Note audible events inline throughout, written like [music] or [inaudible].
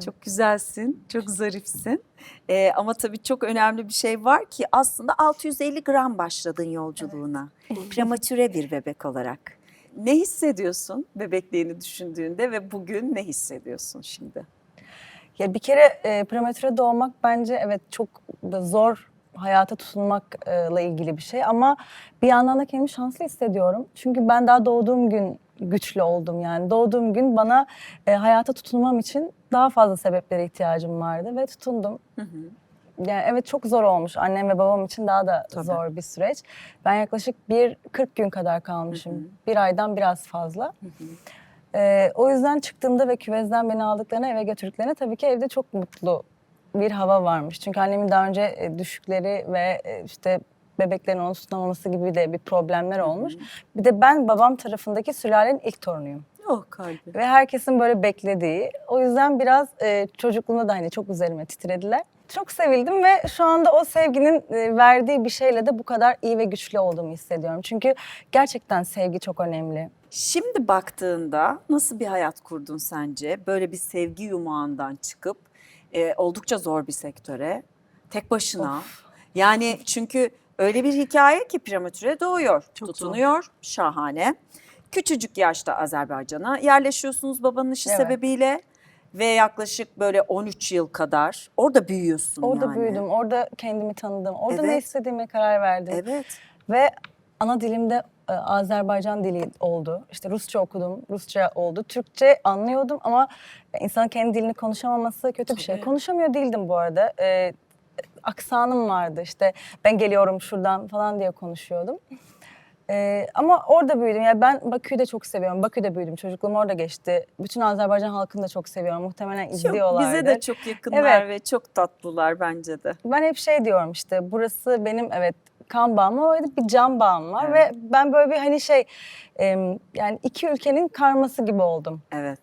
Çok güzelsin, çok zarifsin. Ee, ama tabii çok önemli bir şey var ki aslında 650 gram başladın yolculuğuna. [laughs] Prematüre bir bebek olarak. Ne hissediyorsun bebekliğini düşündüğünde ve bugün ne hissediyorsun şimdi? Ya bir kere e, prematüre doğmak bence evet çok zor hayata tutunmakla ilgili bir şey ama bir yandan da kendimi şanslı hissediyorum. Çünkü ben daha doğduğum gün güçlü oldum yani. Doğduğum gün bana e, hayata tutunmam için daha fazla sebeplere ihtiyacım vardı ve tutundum. Yani evet çok zor olmuş annem ve babam için daha da Tabii. zor bir süreç. Ben yaklaşık bir 40 gün kadar kalmışım. Bir aydan biraz fazla. Ee, o yüzden çıktığımda ve küvezden beni aldıklarına eve götürdüklerine tabii ki evde çok mutlu bir hava varmış. Çünkü annemin daha önce e, düşükleri ve e, işte bebeklerin onu tutamaması gibi de bir problemler olmuş. Bir de ben babam tarafındaki sülalenin ilk torunuyum. Yok kalbi. Ve herkesin böyle beklediği. O yüzden biraz e, çocukluğumda da hani çok üzerime titrediler. Çok sevildim ve şu anda o sevginin e, verdiği bir şeyle de bu kadar iyi ve güçlü olduğumu hissediyorum. Çünkü gerçekten sevgi çok önemli. Şimdi baktığında nasıl bir hayat kurdun sence? Böyle bir sevgi yumağından çıkıp e, oldukça zor bir sektöre tek başına. Yani çünkü öyle bir hikaye ki prematüre doğuyor, Çok tutunuyor, şahane. Küçücük yaşta Azerbaycan'a yerleşiyorsunuz babanın işi Evet. sebebiyle ve yaklaşık böyle 13 yıl kadar orada büyüyorsun Orada yani. büyüdüm, orada kendimi tanıdım, orada ne Evet. istediğime karar verdim. Evet. Ve ana dilimde e, Azerbaycan dili oldu. İşte Rusça okudum, Rusça oldu. Türkçe anlıyordum ama insanın kendi dilini konuşamaması kötü bir şey. Tabii. Konuşamıyor değildim bu arada. E, aksanım vardı işte ben geliyorum şuradan falan diye konuşuyordum. E, ama orada büyüdüm. Yani ben Bakü'yü de çok seviyorum. Bakü'de büyüdüm. Çocukluğum orada geçti. Bütün Azerbaycan halkını da çok seviyorum. Muhtemelen Çok, izliyorlardır. bize de çok yakınlar Evet. ve çok tatlılar bence de. Ben hep şey diyorum işte burası benim evet kan bağım var, orada bir can bağım var Evet. ve ben böyle bir hani şey yani iki ülkenin karması gibi oldum. Evet.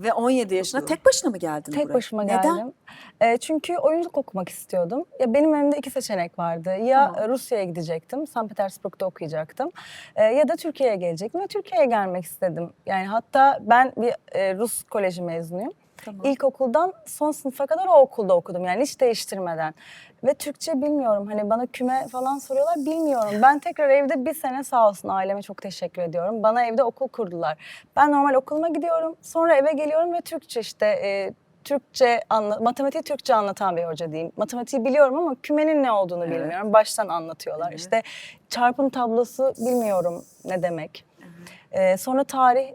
Ve 17 yaşına tek başına mı geldin Tek buraya? başıma Neden? geldim. E, çünkü oyunculuk okumak istiyordum. Ya benim önümde iki seçenek vardı. Ya Tamam. Rusya'ya gidecektim, St. Petersburg'da okuyacaktım. E, ya da Türkiye'ye gelecektim ve Türkiye'ye gelmek istedim. Yani hatta ben bir e, Rus koleji mezunuyum. Tamam. İlkokuldan son sınıfa kadar o okulda okudum yani hiç değiştirmeden. Ve Türkçe bilmiyorum hani bana küme falan soruyorlar bilmiyorum. Ben tekrar evde bir sene sağ olsun aileme çok teşekkür ediyorum. Bana evde okul kurdular. Ben normal okuluma gidiyorum sonra eve geliyorum ve Türkçe işte e, Türkçe, anla, matematiği Türkçe anlatan bir hoca diyeyim. Matematiği biliyorum ama kümenin ne olduğunu Evet. bilmiyorum. Baştan anlatıyorlar. Evet. İşte çarpım tablosu bilmiyorum ne demek. Ee, sonra tarih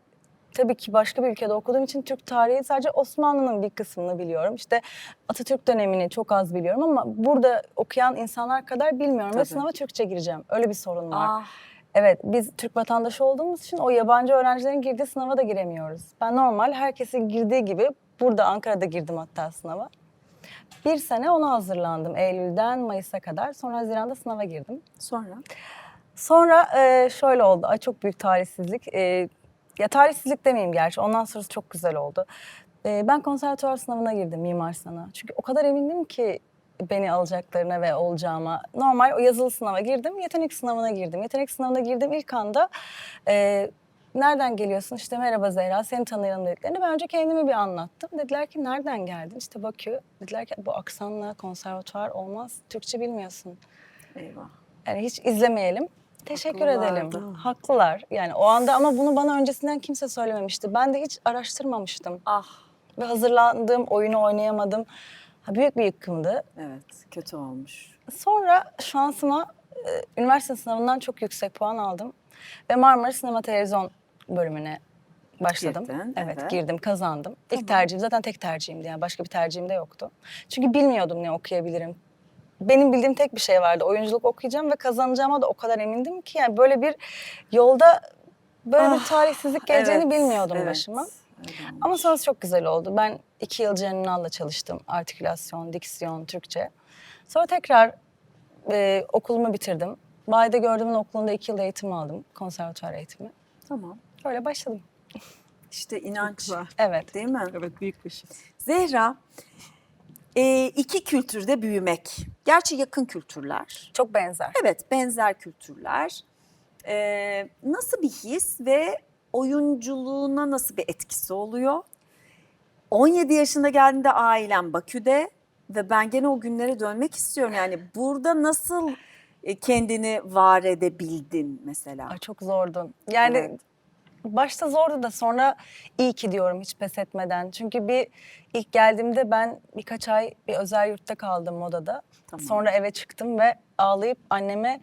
tabii ki başka bir ülkede okuduğum için Türk tarihi sadece Osmanlı'nın bir kısmını biliyorum. İşte Atatürk dönemini çok az biliyorum ama burada okuyan insanlar kadar bilmiyorum Tabii. ve sınava Türkçe gireceğim. Öyle bir sorun var. Ah, Evet biz Türk vatandaşı olduğumuz için o yabancı öğrencilerin girdiği sınava da giremiyoruz. Ben normal herkesin girdiği gibi burada Ankara'da girdim hatta sınava. Bir sene ona hazırlandım Eylül'den Mayıs'a kadar. Sonra Haziran'da sınava girdim. sonra? Sonra e, şöyle oldu. Ay çok büyük talihsizlik. E, ya talihsizlik demeyeyim gerçi. Ondan sonrası çok güzel oldu. E, ben konservatuvar sınavına girdim Mimar Sana. Çünkü o kadar emindim ki beni alacaklarına ve olacağıma. Normal o yazılı sınava girdim. Yetenek sınavına girdim. Yetenek sınavına girdim ilk anda e, nereden geliyorsun? İşte merhaba Zehra seni tanıyalım dediklerini. Ben önce kendimi bir anlattım. Dediler ki nereden geldin? İşte Bakü. Dediler ki bu aksanla konservatuvar olmaz. Türkçe bilmiyorsun. Eyvah. Yani hiç izlemeyelim. Teşekkür Haklılardı. edelim. Haklılar. Yani o anda ama bunu bana öncesinden kimse söylememişti. Ben de hiç araştırmamıştım. Ah, Ve hazırlandığım oyunu oynayamadım. Ha, büyük bir yıkımdı. evet kötü olmuş. Sonra şansıma e, üniversite sınavından çok yüksek puan aldım. Ve Marmara Sinema Televizyon bölümüne başladım. Girdin, evet, evet. girdim, kazandım. İlk tercihim zaten tek tercihimdi yani başka bir tercihim de yoktu. Çünkü bilmiyordum ne okuyabilirim. Benim bildiğim tek bir şey vardı. Oyunculuk okuyacağım ve kazanacağıma da o kadar emindim ki yani böyle bir yolda böyle bir Ah, talihsizlik geleceğini Evet, bilmiyordum evet. başıma. Ama sonrası çok güzel oldu. Ben iki yıl Ünal'la çalıştım. Artikülasyon, diksiyon, Türkçe. Sonra tekrar e, okulumu bitirdim. Bayda Gördüğümün okulunda iki yıl eğitim aldım. Konservatuar eğitimi. Tamam. Öyle başladım. İşte inanç. Evet. değil mi? Evet büyük bir şey. Zehra, e, iki kültürde büyümek. Gerçi yakın kültürler. Çok benzer. Evet, benzer kültürler. E, nasıl bir his ve oyunculuğuna nasıl bir etkisi oluyor? 17 yaşında geldiğinde ailem Bakü'de ve ben gene o günlere dönmek istiyorum. Yani burada nasıl e, kendini var edebildin mesela? Ay çok zordun. Yani Evet. başta zordu da sonra iyi ki diyorum hiç pes etmeden. Çünkü bir ilk geldiğimde ben birkaç ay bir özel yurtta kaldım modada. Tamam. Sonra eve çıktım ve ağlayıp anneme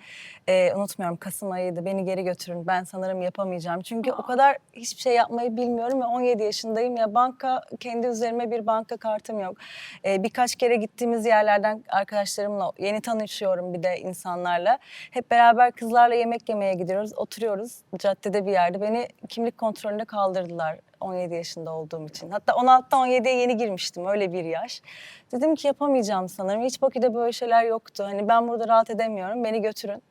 e, unutmuyorum Kasım ayıydı beni geri götürün ben sanırım yapamayacağım. Çünkü o kadar hiçbir şey yapmayı bilmiyorum ve 17 yaşındayım ya banka kendi üzerime bir banka kartım yok. E, birkaç kere gittiğimiz yerlerden arkadaşlarımla yeni tanışıyorum bir de insanlarla. Hep beraber kızlarla yemek yemeye gidiyoruz oturuyoruz caddede bir yerde beni kimlik kontrolüne kaldırdılar. 17 yaşında olduğum için. Hatta 16'dan 17'ye yeni girmiştim öyle bir yaş. Dedim ki yapamayacağım sanırım. Hiç Bakü'de böyle şeyler yoktu. Hani ben burada rahat edemiyorum. Beni götürün.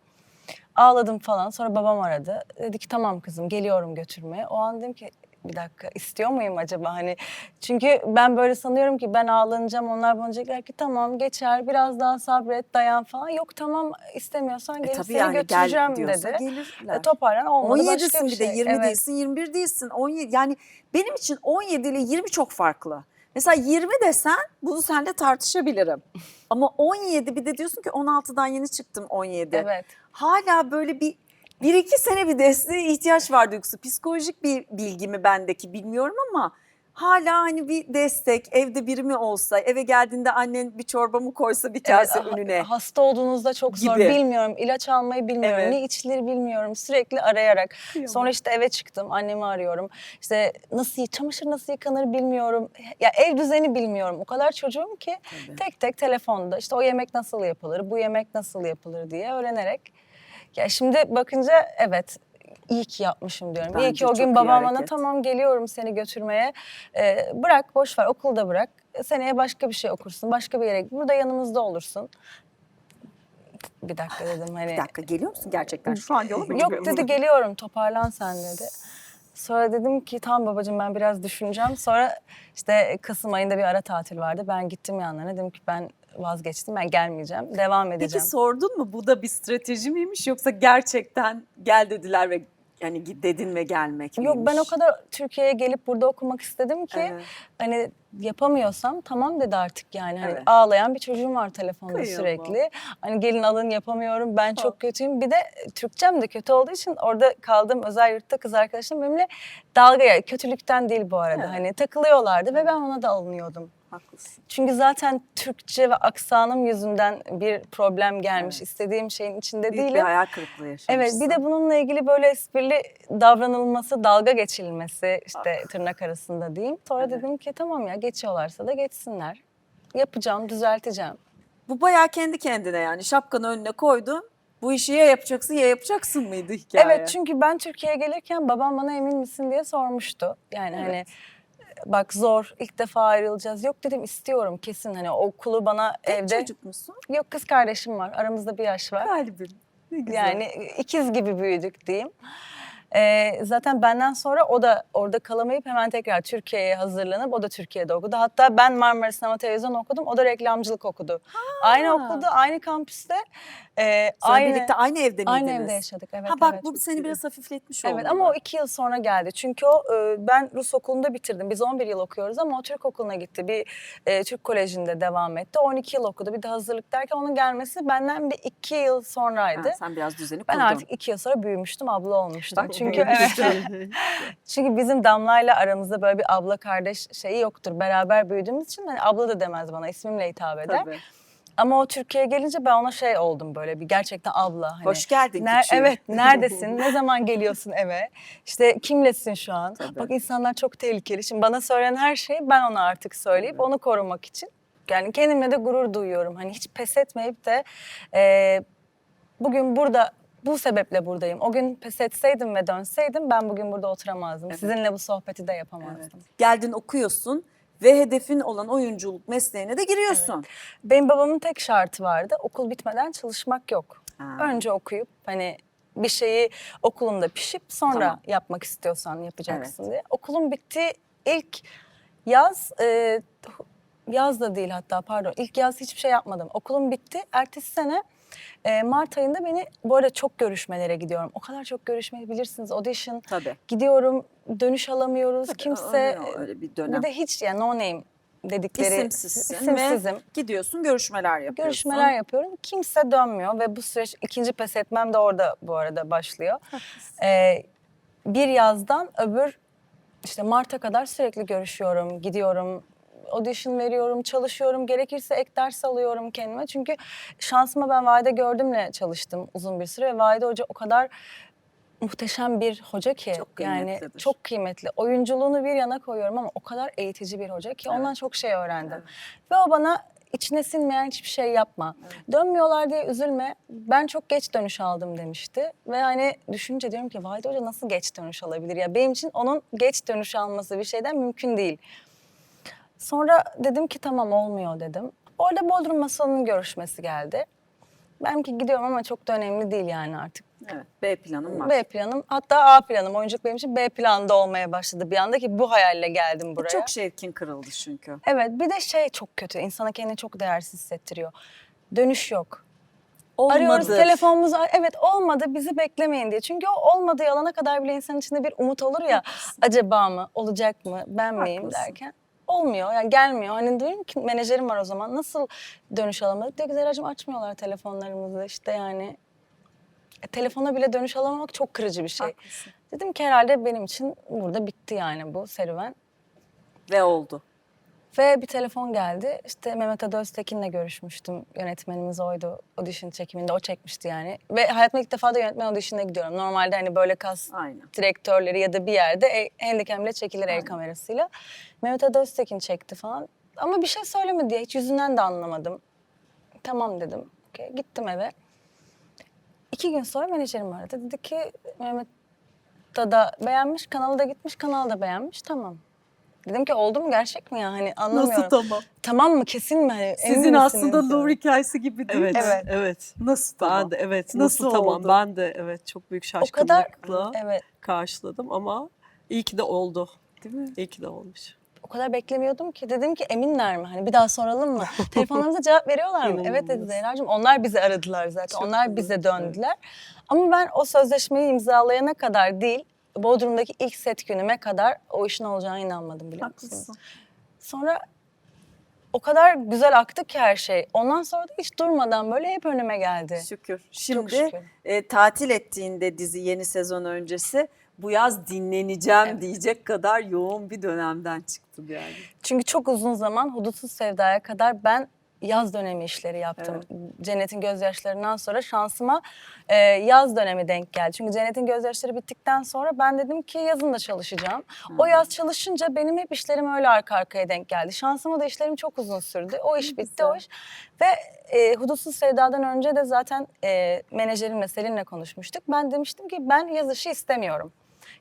Ağladım falan. Sonra babam aradı. Dedi ki tamam kızım geliyorum götürmeye. O an dedim ki bir dakika istiyor muyum acaba hani çünkü ben böyle sanıyorum ki ben ağlanacağım onlar bana ki tamam geçer biraz daha sabret dayan falan yok tamam istemiyorsan E gelip tabii seni yani götüreceğim gel dedi. gelirler. E, toparlan olmadı başka 17'sin bir bir de şey. 20 Evet. değilsin 21 değilsin 17 yani benim için 17 ile 20 çok farklı. Mesela 20 desen bunu seninle tartışabilirim. Ama 17 bir de diyorsun ki 16'dan yeni çıktım 17. Evet. Hala böyle bir bir iki sene bir desteğe ihtiyaç var duygusu. Psikolojik bir bilgi mi bendeki bilmiyorum ama hala hani bir destek evde biri mi olsa eve geldiğinde annen bir çorba mı koysa bir kase Evet, önüne. Hasta olduğunuzda çok zor. Gibi. Bilmiyorum. ilaç almayı bilmiyorum. Evet. Ne içilir bilmiyorum. Sürekli arayarak. Kıyamam. Sonra işte eve çıktım. Annemi arıyorum. İşte nasıl çamaşır nasıl yıkanır bilmiyorum. Ya ev düzeni bilmiyorum. O kadar çocuğum ki Tabii. tek tek telefonda işte o yemek nasıl yapılır, bu yemek nasıl yapılır diye öğrenerek. Ya şimdi bakınca evet iyi ki yapmışım diyorum. iyi Bence ki o gün iyi babam bana tamam geliyorum seni götürmeye. Ee, bırak boş ver okulda bırak. Seneye başka bir şey okursun. Başka bir yere. Burada yanımızda olursun. Bir dakika dedim hani. Bir dakika geliyor musun gerçekten? Şu an yola mı Yok dedi geliyorum toparlan sen dedi. Sonra dedim ki tamam babacığım ben biraz düşüneceğim. Sonra işte Kasım ayında bir ara tatil vardı. Ben gittim yanlarına dedim ki ben vazgeçtim ben gelmeyeceğim. Devam Peki edeceğim. sordun mu bu da bir strateji miymiş yoksa gerçekten gel dediler ve yani dedin ve gelmek Yok ben o miymiş? kadar Türkiye'ye gelip burada okumak istedim ki Evet. hani yapamıyorsam tamam dedi artık yani. Hani Evet. ağlayan bir çocuğum var telefonda Kıyamam. sürekli. Hani gelin alın yapamıyorum ben Ha. çok kötüyüm. Bir de Türkçem de kötü olduğu için orada kaldığım özel yurtta kız arkadaşım benimle dalga ya kötülükten değil bu arada. Evet. Hani takılıyorlardı ve ben ona da alınıyordum. Haklısın. Çünkü zaten Türkçe ve aksanım yüzünden bir problem gelmiş. Evet. İstediğim şeyin içinde Büyük bir değilim. hayal kırıklığı yaşamışsın. Evet bir de bununla ilgili böyle esprili davranılması, dalga geçilmesi işte tırnak arasında diyeyim. Sonra Ah. Evet. dedim ki tamam ya geçiyorlarsa da geçsinler. Yapacağım, düzelteceğim. Bu bayağı kendi kendine yani şapkanı önüne koydun. Bu işi ya yapacaksın ya yapacaksın mıydı hikaye? Evet çünkü ben Türkiye'ye gelirken babam bana emin misin diye sormuştu. Yani Evet. hani bak zor ilk defa ayrılacağız. Yok dedim istiyorum kesin hani okulu bana Tek evde. çocuk musun? Yok kız kardeşim var aramızda bir yaş var. Kalbim. Ne güzel. Yani ikiz gibi büyüdük diyeyim. Ee, zaten benden sonra o da orada kalamayıp hemen tekrar Türkiye'ye hazırlanıp o da Türkiye'de okudu. Hatta ben Marmara Sinema Televizyon okudum, o da reklamcılık okudu. Aynı okulda, aynı kampüste, e, Sonra aynı, birlikte aynı evde miydiniz? aynı evde yaşadık. Evet, ha bak evet. bu seni biraz hafifletmiş oldu. Evet ama o iki yıl sonra geldi. Çünkü o e, ben Rus okulunda bitirdim. Biz 11 yıl okuyoruz ama o Türk okuluna gitti. Bir e, Türk kolejinde devam etti. 12 yıl okudu. Bir de hazırlık derken onun gelmesi benden bir iki yıl sonraydı. Ha, sen biraz düzeni Ben kurdun. artık iki yıl sonra büyümüştüm, abla olmuştum. Bak, [laughs] Çünkü evet. [laughs] Çünkü bizim Damla'yla aramızda böyle bir abla kardeş şeyi yoktur. Beraber büyüdüğümüz için hani abla da demez bana, ismimle hitap eder. Tabii. Ama o Türkiye'ye gelince ben ona şey oldum böyle bir gerçekten abla. Hani, Hoş geldin Ner- küçüğüm. Evet, [laughs] neredesin? ne zaman geliyorsun eve? İşte kimlesin şu an? Tabii. Bak insanlar çok tehlikeli. Şimdi bana söylenen her şeyi ben ona artık söyleyip onu korumak için. Yani kendimle de gurur duyuyorum. Hani hiç pes etmeyip de e, bugün burada bu sebeple buradayım. O gün pes etseydim ve dönseydim ben bugün burada oturamazdım. Evet. Sizinle bu sohbeti de Evet. yapamazdım. Geldin okuyorsun ve hedefin olan oyunculuk mesleğine de giriyorsun. Benim babamın tek şartı vardı. Okul bitmeden çalışmak yok. Ha. Önce okuyup hani bir şeyi okulunda pişip sonra Tamam. yapmak istiyorsan yapacaksın diye. Okulum bitti ilk yaz e, yaz da değil hatta pardon ilk yaz hiçbir şey yapmadım. Okulum bitti. Ertesi sene E, Mart ayında beni bu arada çok görüşmelere gidiyorum. O kadar çok görüşmeyi bilirsiniz. Audition Tabii. gidiyorum dönüş alamıyoruz. Tabii, Kimse öyle- öyle bir dönem. bir de hiç yani no name dedikleri İsimsizsin isimsizim. ve gidiyorsun görüşmeler yapıyorsun. Görüşmeler yapıyorum. Kimse dönmüyor ve bu süreç ikinci pes etmem de orada bu arada başlıyor. Ee, bir yazdan öbür işte Mart'a kadar sürekli görüşüyorum, gidiyorum, audition veriyorum, çalışıyorum. Gerekirse ek ders alıyorum kendime. Çünkü şansıma ben Vahide Gördüm'le çalıştım uzun bir süre. ve Vahide Hoca o kadar muhteşem bir hoca ki Çok yani çok kıymetli. Oyunculuğunu bir yana koyuyorum ama o kadar eğitici bir hoca ki ondan çok şey öğrendim. Ve o bana içine sinmeyen hiçbir şey yapma. Dönmüyorlar diye üzülme. Ben çok geç dönüş aldım demişti. Ve hani düşünce diyorum ki Vahide Hoca nasıl geç dönüş alabilir? Ya benim için onun geç dönüş alması bir şeyden mümkün değil. Sonra dedim ki tamam olmuyor dedim. Orada Bodrum Masalı'nın görüşmesi geldi. Ben ki gidiyorum ama çok da önemli değil yani artık. Evet. B planım var. B planım hatta A planım. Oyunculuk benim için B planda olmaya başladı bir anda ki bu hayalle geldim buraya. Çok şevkin kırıldı çünkü. Evet bir de şey çok kötü. İnsana kendini çok değersiz hissettiriyor. Dönüş yok. Olmadı. Arıyoruz telefonumuzu. Evet olmadı bizi beklemeyin diye. Çünkü o olmadığı alana kadar bile insanın içinde bir umut olur ya. Acaba mı? Olacak mı? Ben miyim Haklısın. derken. Olmuyor yani gelmiyor. Hani diyorum ki menajerim var o zaman nasıl dönüş alamadık? Diyor ki Zeracığım açmıyorlar telefonlarımızı işte yani. E, telefona bile dönüş alamamak çok kırıcı bir şey. Haklısın. Dedim ki herhalde benim için burada bitti yani bu serüven. Ve oldu. Ve bir telefon geldi. İşte Mehmet Adı Öztekin'le görüşmüştüm. Yönetmenimiz oydu. Audition çekiminde o çekmişti yani. Ve hayatımda ilk defa da yönetmen audition'ına gidiyorum. Normalde hani böyle kas Aynen. direktörleri ya da bir yerde e, handicam'le çekilir el kamerasıyla. Mehmet Adı Öztekin çekti falan. Ama bir şey söylemedi ya. Hiç yüzünden de anlamadım. Tamam dedim. Okey, Gittim eve. İki gün sonra menajerim aradı. Dedi ki Mehmet Dada beğenmiş, kanalı da gitmiş, kanalı da beğenmiş. Tamam. Dedim ki oldu mu gerçek mi ya? Hani anlamıyorum. Nasıl tamam? Tamam mı kesin mi? Hani, Sizin aslında Louvre hikayesi gibi değil Evet, mi? evet. Evet. Nasıl Ben tamam? de evet Nasıl nasıl, tamam oldu? ben de evet çok büyük O kadar şaşkınlıkla evet. karşıladım ama iyi ki de oldu. Değil mi? İyi ki de olmuş. O kadar beklemiyordum ki dedim ki eminler mi? Hani bir daha soralım mı? [laughs] Telefonlarımıza cevap veriyorlar mı? evet dedi. Zehra'cığım. Onlar bizi aradılar zaten. Çok Onlar güzel, bize evet. döndüler. Ama ben o sözleşmeyi imzalayana kadar değil, Bodrum'daki ilk set günüme kadar o işin olacağına inanmadım biliyor musunuz? Haklısın. Sonra o kadar güzel aktı ki her şey. Ondan sonra da hiç durmadan böyle hep önüme geldi. Şükür. Şimdi şükür. e, tatil ettiğinde dizi yeni sezon öncesi bu yaz dinleneceğim Evet. diyecek kadar yoğun bir dönemden çıktım yani. Çünkü çok uzun zaman Hudutsuz Sevda'ya kadar ben yaz dönemi işleri yaptım. Cennet'in gözyaşlarından sonra şansıma e, yaz dönemi denk geldi. Çünkü Cennet'in gözyaşları bittikten sonra ben dedim ki yazın da çalışacağım. O yaz çalışınca benim hep işlerim öyle arka arkaya denk geldi. Şansıma da işlerim çok uzun sürdü. O iş bitti o iş. Ve e, Hudutsuz Sevda'dan önce de zaten e, menajerimle Selin'le konuşmuştuk. Ben demiştim ki ben yaz işi istemiyorum.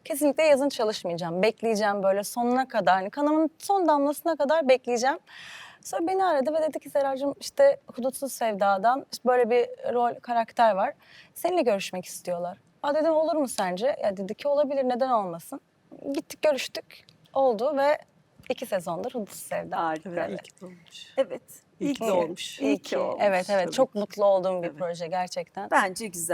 Kesinlikle yazın çalışmayacağım. Bekleyeceğim böyle sonuna kadar. Hani kanımın son damlasına kadar bekleyeceğim. Sonra beni aradı ve dedi ki Serar'cığım işte Hudutsuz Sevda'dan işte böyle bir rol karakter var. Seninle görüşmek istiyorlar. Aa dedim olur mu sence? Ya dedi ki olabilir neden olmasın. Gittik görüştük. Oldu ve iki sezondur Hudutsuz Sevda. Harika. Evet, de olmuş. Evet. İyi ki olmuş. İyi ki olmuş. Evet evet çok mutlu olduğum bir proje gerçekten. Bence güzel.